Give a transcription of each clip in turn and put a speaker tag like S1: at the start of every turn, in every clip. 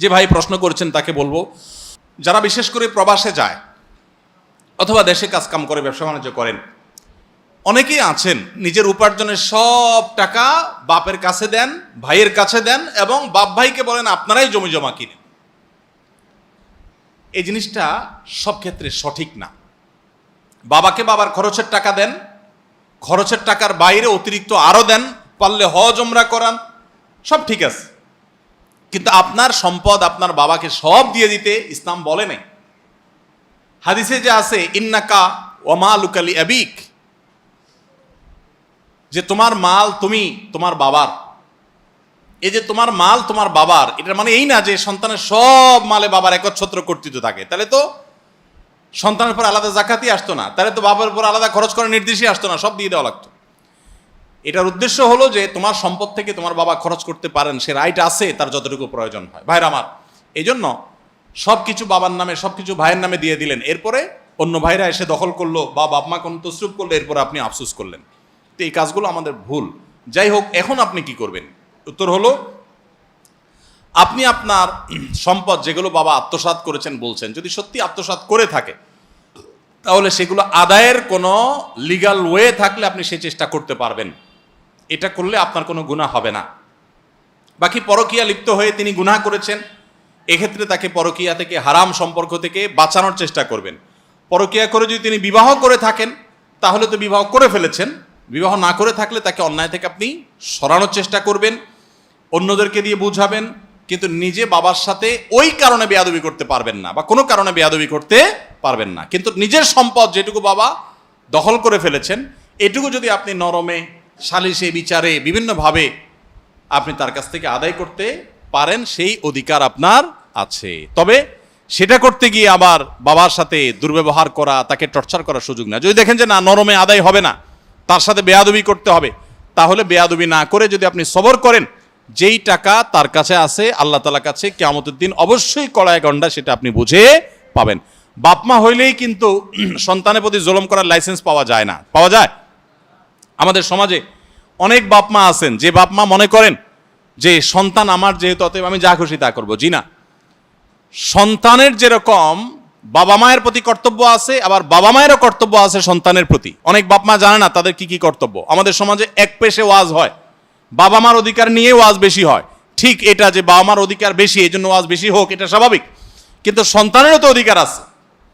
S1: যে ভাই প্রশ্ন করেছেন তাকে বলব, যারা বিশেষ করে প্রবাসে যায় অথবা দেশে কাজকাম করে, ব্যবসা বাণিজ্য করেন, অনেকেই আছেন, নিজের উপার্জনের সব টাকা বাপের কাছে দেন, ভাইয়ের কাছে দেন এবং বাপ ভাইকে বলেন, আপনারাই জমি জমা কিনেন এই জিনিসটা সব ক্ষেত্রে সঠিক না। বাবাকে বাবার খরচের টাকা দেন, খরচের টাকার বাইরে অতিরিক্ত আরও দেন, পারলে হজ ওমরা করান, সব ঠিক আছে। কিন্তু আপনার সম্পদ আপনার বাবাকে সব দিয়ে দিতে ইসলাম বলে নাই। হাদিসে যে আছে, ইন্নাকা ওমা লুকালি আবিক যে তোমার মাল তুমি তোমার বাবার। এই যে তোমার মাল তোমার বাবার, এটার মানে এই না যে সন্তানের সব মালে বাবার একচ্ছত্র কর্তৃত্ব থাকে। তাহলে তো সন্তানের পর আলাদা জাকাতি আসতো না। তাহলে তো বাবার উপর আলাদা খরচ করার নির্দেশই আসতো না, সব দিয়ে দেওয়া লাগতো। এটার উদ্দেশ্য হলো যে তোমার সম্পদ থেকে তোমার বাবা খরচ করতে পারেন, সে রাইট আছে, তার যতটুকু প্রয়োজন হয়। ভাইরা আমার এই জন্য সব কিছু বাবার নামে সব কিছু ভাইয়ের নামে দিয়ে দিলেন। এরপরে অন্য ভাইরা এসে দখল করল, বা বাপ মা কোনো তসরুপ করল, এরপরে আপনি আফসুস করলেন। তো এই কাজগুলো আমাদের ভুল। যাই হোক, এখন আপনি কি করবেন? উত্তর হলো, আপনি আপনার সম্পদ যেগুলো বাবা আত্মসাৎ করেছেন বলছেন, যদি সত্যি আত্মসাৎ করে থাকে, তাহলে সেগুলো আদায়ের কোনো লিগাল ওয়ে থাকলে আপনি সে চেষ্টা করতে পারবেন। এটা করলে আপনার কোনো গুনাহ হবে না। বাকি পরকিয়া লিপ্ত হয়ে তিনি গুনাহ করেছেন, এক্ষেত্রে তাকে পরকিয়া থেকে, হারাম সম্পর্ক থেকে বাঁচানোর চেষ্টা করবেন। পরকিয়া করে যদি তিনি বিবাহ করে থাকেন, তাহলে তো বিবাহ করে ফেলেছেন। বিবাহ না করে থাকলে তাকে অন্যায় থেকে আপনি সরানোর চেষ্টা করবেন, অন্যদেরকে দিয়ে বুঝাবেন, কিন্তু নিজে বাবার সাথে ওই কারণে বেয়াদবি করতে পারবেন না বা কোনো কারণে বেয়াদবি করতে পারবেন না। কিন্তু নিজের সম্পদ যেটুকু বাবা দখল করে ফেলেছেন, এটুকু যদি আপনি নরমে সালিশে বিচারে বিভিন্নভাবে আপনি তার কাছ থেকে আদায় করতে পারেন, সেই অধিকার আপনার আছে। তবে সেটা করতে গিয়ে আবার বাবার সাথে দুর্ব্যবহার করা, তাকে টর্চার করার সুযোগ না যদি দেখেন যে না, নরমে আদায় হবে না, তার সাথে বেয়াদবি করতে হবে, তাহলে বেয়াদবি না করে যদি আপনি সবর করেন, যেই টাকা তার কাছে আছে, আল্লাহ তালার কাছে কেয়ামতের দিন অবশ্যই কড়ায় গন্ডা সেটা আপনি বুঝে পাবেন। বাপমা হইলেই কিন্তু সন্তানের প্রতি জুলুম করার লাইসেন্স পাওয়া যায় না। পাওয়া যায়। আমাদের সমাজে অনেক বাপ মা আছেন, যে বাপ মা মনে করেন যে সন্তান আমার যেহেতু, অতএব আমি যা খুশি তা করব। জি না। সন্তানের যেরকম বাবা মায়ের প্রতি কর্তব্য আছে, আবার বাবা মায়েরও কর্তব্য আছে সন্তানের প্রতি। অনেক বাপ মা জানে না তাদের কি কি কর্তব্য। আমাদের সমাজে এক পেশে ওয়াজ হয়। বাবা মার অধিকার নিয়ে ওয়াজ বেশি হয়। ঠিক এটা যে বাবা মার অধিকার বেশি, এই জন্য ওয়াজ বেশি হোক, এটা স্বাভাবিক। কিন্তু সন্তানেরও তো অধিকার আছে।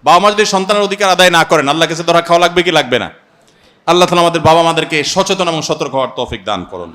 S1: বাবা মা যদি সন্তানের অধিকার আদায় না করেন আল্লাহ কাছে ধরা খাওয়া লাগবে কি লাগবে না? আল্লাহ তালা আমাদের বাবা মাদেরকে সচেতন এবং সতর্ক হওয়ার তৌফিক দান করুন।